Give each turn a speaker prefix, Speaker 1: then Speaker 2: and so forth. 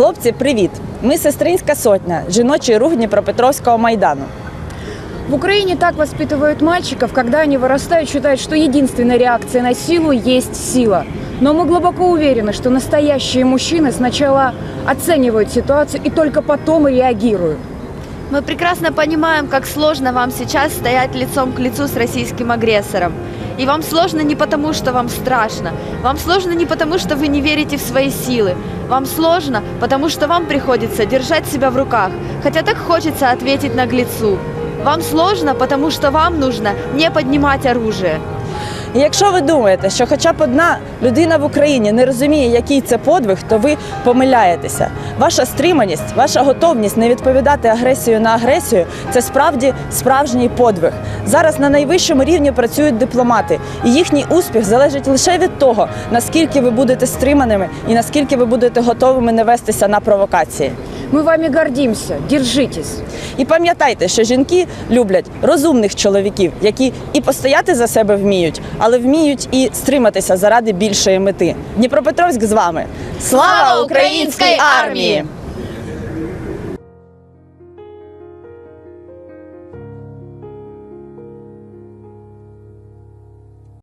Speaker 1: Хлопці, привіт! Ми сестринська сотня, жіночий рух Дніпропетровського майдану.
Speaker 2: В Украине так воспитывают мальчиков, когда они вырастают, считают, что единственная реакция на силу есть сила. Но мы глубоко уверены, что настоящие мужчины сначала оценивают ситуацию и только потом и реагируют.
Speaker 3: Мы прекрасно понимаем, как сложно вам сейчас стоять лицом к лицу с российским агрессором. И вам сложно не потому, что вам страшно. Вам сложно не потому, что вы не верите в свои силы. Вам сложно, потому что вам приходится держать себя в руках, хотя так хочется ответить наглецу. Вам сложно, потому что вам нужно не поднимать оружие.
Speaker 1: І якщо ви думаєте, що хоча б одна людина в Україні не розуміє, який це подвиг, то ви помиляєтеся. Ваша стриманість, ваша готовність не відповідати агресію на агресію це справді справжній подвиг. Зараз на найвищому рівні працюють дипломати, і їхній успіх залежить лише від того, наскільки ви будете стриманими і наскільки ви будете готовими не вестися на провокації.
Speaker 2: Мы вами гордимося, Держитесь.
Speaker 1: І пам'ятайте, що жінки люблять розумних чоловіків, які і постояти за себе вміють, але вміють і стриматися заради більшої мети. Дніпропетровськ з вами. Слава українській армії!